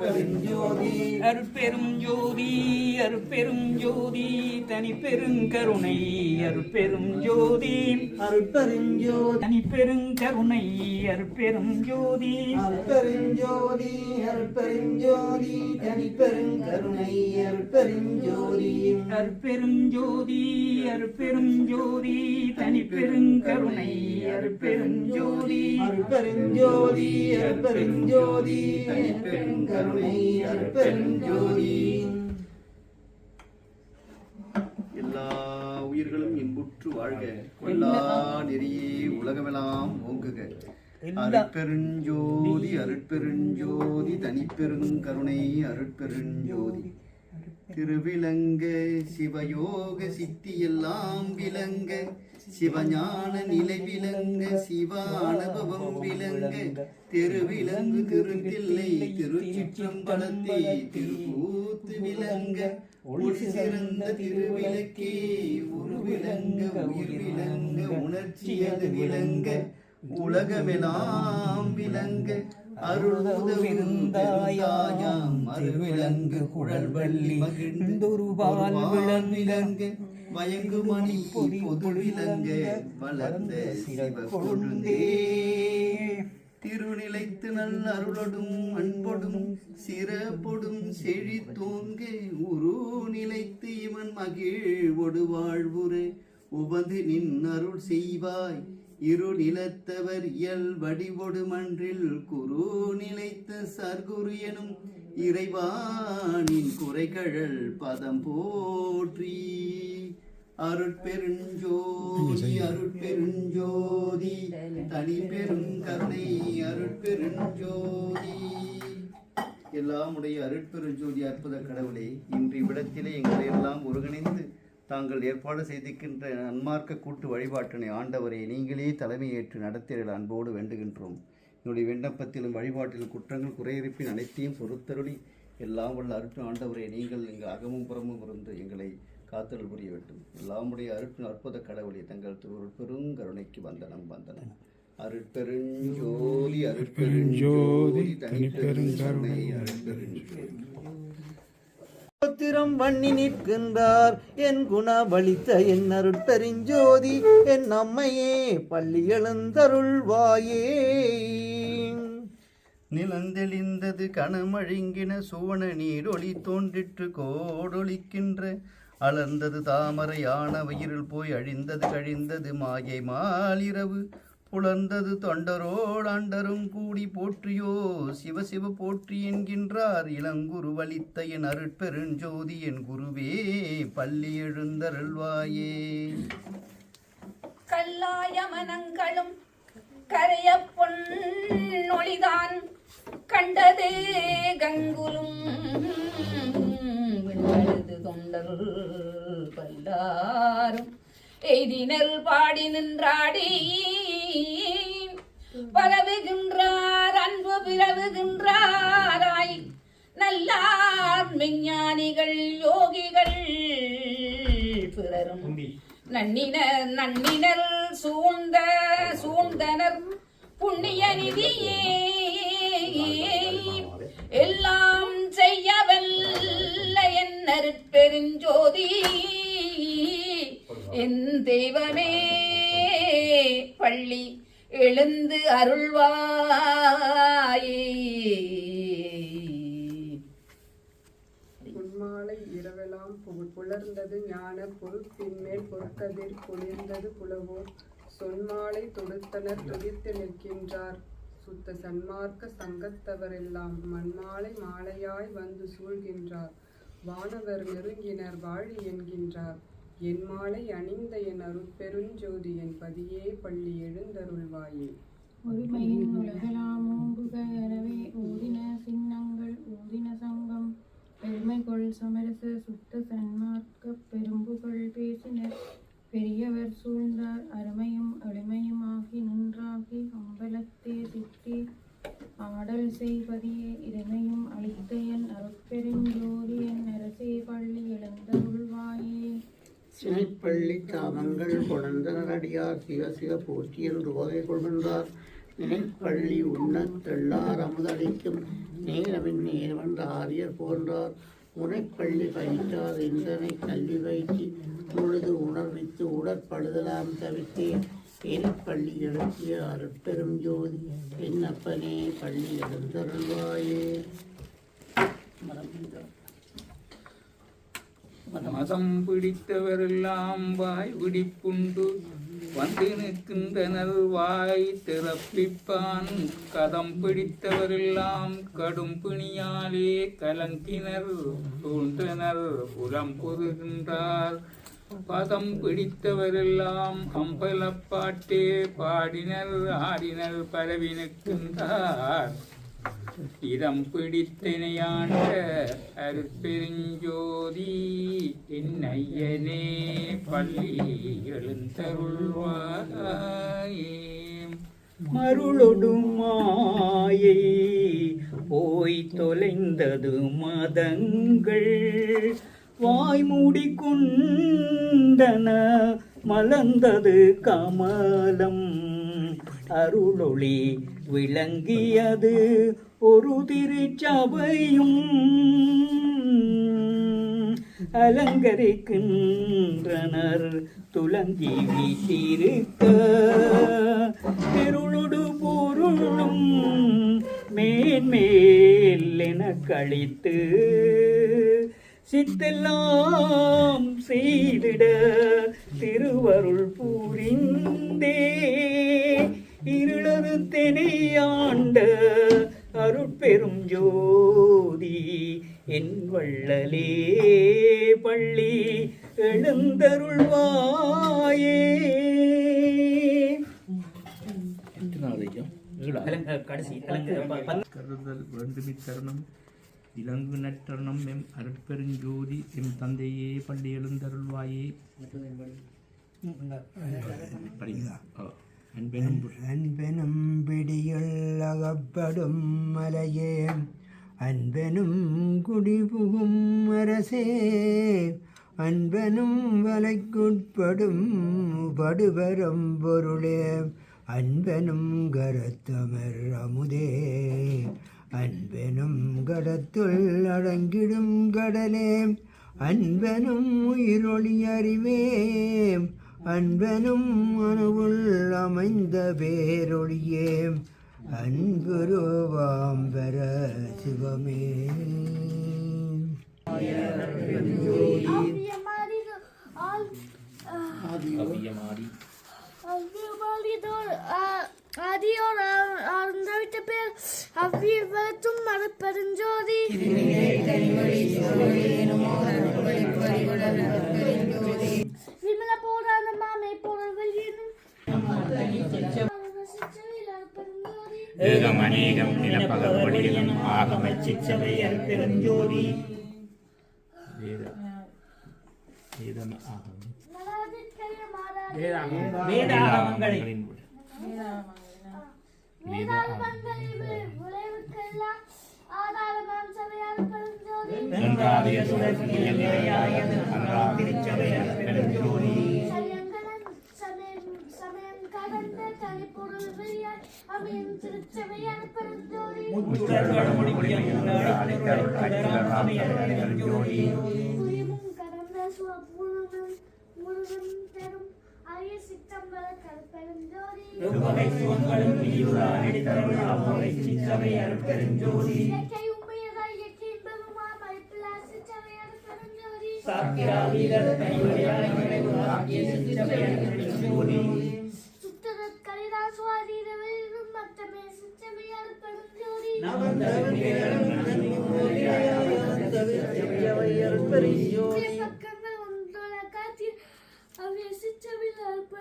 அருட்பெரும் ஜோதி. அருட்பெரும் ஜோதி தனி பெருங்கருணை அருட்பெரும் ஜோதி. அருட்பெருஞ்சோதி தனி பெருங்கருணை அருட்பெரும் ஜோதி. அருட்பெருஞ்சோதி அருட்பெருஞ்சோதி தனி பெருங்கருணை அருட்பெருஞ்சோதி அருட்பெரும் ஜோதி. அருட்பெரும் ஜோதி தனி பெருங்கருணை அருட்பெரும் ஜோதி. அருட்பெருஞ்சோதி அருட்பெருஞ்சோதி தனி பெருங்கருணை எல்லா உயிர்களும் இன்புற்று வாழ்க. கொல்லா நெறியே உலகமெல்லாம் ஓங்குக. அருட்பெருஞ்சோதி அருட்பெருஞ்சோதி தனிப்பெருங்கருணை அருட்பெருஞ்சோதி. திருவிளங்க சிவயோக சித்தி எல்லாம் விளங்க சிவஞான நிலை விளங்க சிவானுபவம் விளங்க திருவிலங்கு திருத்தில்லை திருச்சிற்றம்பலத்தே திருக்கூத்து விளங்க ஒளி சிறந்த திருவிளக்கே ஒரு விளங்க உயிர் விளங்க உணர்ச்சியது விளங்க உலகமெல்லாம் விளங்க அருள்தாயாம் அருவிலங்கு குழல் வள்ளி மகிழ்ந்தொருபால் விளங்க மயங்கு மணி பொது விளங்க வளர்ந்த சிவ திருநிலைத்து நல் அருளொடும் அன்பொடும் சிறப்பொடும் செழி தூங்கு. உரு நிலைத்து இவன் மகிழ்வொடு வாழ்வுரு உபந்து நின் அருள் செய்வாய். இரு நிலத்தவர் இயல் வடிவொடு மன்றில் குரு நிலைத்த சர்க்குரு எனும் இறைவானின் குறைகழல் பதம் போற்றி. அருட்பெருஞ்சோதி அருட்பெருஞ்சோதி தனி பெருங்கருணை அருட்பெருஞ்சோதி. எல்லாம் உடைய அருட்பெருஞ்சோதி அற்புத கடவுளே இன்று இவ்விடத்திலே எங்களை எல்லாம் ஒருங்கிணைந்து தாங்கள் ஏற்பாடு செய்திருக்கின்ற நன்மார்க்க கூட்டு வழிபாட்டினை ஆண்டவரை நீங்களே தலைமையேற்று நடத்திட அன்போடு வேண்டுகின்றோம். என்னுடைய விண்ணப்பத்திலும் வழிபாட்டிலும் குற்றங்கள் குறையிருப்பின் அனைத்தையும் பொறுத்தருளி எல்லாம் வல்ல அருட்டு ஆண்டவரை நீங்கள் எங்கள் அகமும் புறமும் இருந்து எங்களை காத்தல் புரிய வேண்டும். எல்லாமுடைய அருட்டு அற்புத கடவுளை தங்கள் திரு பெருங்கருணைக்கு வந்தனம் வந்தனம். அருட்பெருஞ்சோதி அருட்பெருஞ்சோதி தனிப்பெருங்கருணை அருட்பெருஞ்சோதி ஸ்தோத்திரம் பண்ணி நிற்கின்றார். என் குண வலித்த என் அருட்பெருஞ்சோதி என் அம்மையே பள்ளி எழுந்தருள்வாயே நிலந்தெளிந்தது கணமழுங்கின சுவன நீரொளி தோன்றிற்று கோடொளிக்கின்ற அலர்ந்தது தாமரையான வயிறில் போய் அழிந்தது கழிந்தது மாயை மாலிரவு. புலர்ந்தது தொண்டரோடாண்டரும் கூடி போற்றியோ சிவசிவ போற்றி என்கின்றார். இளங்குரு வலித்த என் அருட்பெருஞ்சோதி என் குருவே பள்ளி எழுந்தருள்வாயே. கல்லாய மனங்களும் கரைய பொன்னொழிதான் கண்டதே கங்குலும் விண்ணழுது தொண்டர் பல்லாரும் எய்தினர் பாடி நின்றாடி. பரவுகின்றார் அன்பு பிறவுகின்றாராய். நல்லார் மெஞ்ஞானிகள் யோகிகள் பிறரும். நன்னினர் நன்னினர் சூழ்ந்த சூழ்ந்தனர். புண்ணிய நிதியே. எல்லாம் செய்யவல்ல என் அருட்பெருஞ்சோதி என் தெய்வமே பள்ளி எழுந்து அருள்வாயே. பொன்மாலை இரவெல்லாம் புகழ் புலர்ந்தது ஞான பொருட்பின் மேல் பொற்கதிர் குளிர்ந்தது புலவோர். சொன்மாலை தொடுத்தனர் துடித்து நிற்கின்றார். சுத்த சன்மார்க்க சங்கத்தவரெல்லாம் மண்மாலை மாலையாய் வந்து சூழ்கின்றார். வானவர் நெருங்கினர் வாழி என்கின்றார். என் மாலை அணிந்த என் அருட்பெருஞ்சோதி என் பதியே பள்ளி எழுந்தருள்வாயே. ஒருமையின் உலகலாம் ஓம்புக எனவே ஊதின சின்னங்கள் ஊதின சங்கம். பெருமைகொள் சமரச சுத்த சன்மார்க்க பெரும்புகள் பேசினர். பெரியவர் சூழ்ந்தார் அருமையும் எளிமையும் ஆகி நின்றாகி அம்பலத்தே சுற்றி ஆடல் செய்வதியே இதனையும் அளித்த என் அருட்பெருஞ்சோதி என் அரசே பள்ளி எழுந்தருள்வாயே சினைப்பள்ளி தாமங்கள் கொணர்ந்தனர் அடியார் சிவ சிவ போற்றி என்று ஓதை கொள்கின்றார். நினைப்பள்ளி உண்ணத்தெள்ளார் அமுதளிக்கும் நேரமின் நேரமன்ற ஆரியர் போன்றார். முனைப்பள்ளி பயிற்றார் இன்றனை கல்வி பயிற்சி பொழுது உணர்வித்து உடற்படுதலாம் தவித்தேன். பள்ளி எழுப்பிய அருட்பெரும் ஜோதி என்னப்பனே பள்ளி எழுந்தருள்வாயே. மதம் பிடித்தவரெல்லாம் வாய் பிடிப்புண்டு வந்து நிற்கின்றனர் வாய் திறப்பிப்பான். கதம் பிடித்தவரெல்லாம் கடும் பிணியாலே கலங்கினர் சூழ்ந்தனர் புலம் புதுகின்றார் பதம் பிடித்தவரெல்லாம் அம்பலப்பாட்டே பாடினர் ஆடினர் பரவினுக்குந்தார். இதம் பிடித்தனையாண்ட அருட்பெருஞ்சோதி என் ஐயனே பள்ளி எழுந்தருள்வாயே மருளொடும் மாயை போய் தொலைந்தது மதங்கள் வாய் மூடிக்கொண்டன மலர்ந்தது கமலம். அருளொளி விளங்கியது ஒரு திருச்சபையும். அலங்கரிக்கின்றனர் துலங்கி வீட்டிருக்க திருளுடு பொருளும் மேன்மேல் என கழித்து சித்தெல்லாம் செய்திட திருவருள் புரிந்தே. இருளது தெனையாண்ட அருட்பெரும் ஜோதி என் வள்ளலே பள்ளி எழுந்தருள்வாயே. கடைசி கருதல் வேண்டுமி தருணம் இலங்கு நற்றணம் எம் அருட்பெருஞ்சோதி எம் தந்தையே பள்ளி எழுந்தருள்வாயே. அன்பெனும் பிடியுள் அகப்படும் மலையே அன்பெனும் குடிபுகும் அரசே. அன்பனும் வலைக்குட்படும் படுபெரும் பொருளே அன்பனும் கரத்தமர் அமுதே. அன்பெனும் கடத்துள் அடங்கிடும் கடலே அன்பெனும் உயிரொளி அறிவே அன்பெனும் அணுவுள் அமைந்த பேரொழியே அன்புருவாம் பெற சிவமே. ஆழ்ந்தவிட்ட பேர் அவ்வியவத்தும் மரப்பெருஞ்சோதி விமல போரான மாமை பொருள் வெளியினும் ஏகம் அநேகம் நிலப்பகவடிகளும் ஆகமச் சிற்றவை அருட்பெருஞ்சோதி வேத வேதம் ஆகும் வேதாகமங்களின் புல். விளைவுக்கெல்லாம் ஆதாரமாம் சபையால் பெருஞ்சோதி முருகன் பெரும் அரிய சிற்றம்பல கற்பெருஞ்சோதி இயற்கை உண்மையதாய் இயற்கை இன்பமுமா மறைப்பில்லா சிற்றபையால் பெருஞ்சோதி சுத்தரத் கலிதா சுவாதீன வெளியிடும் மத்தமே Abi esitçe bir alpa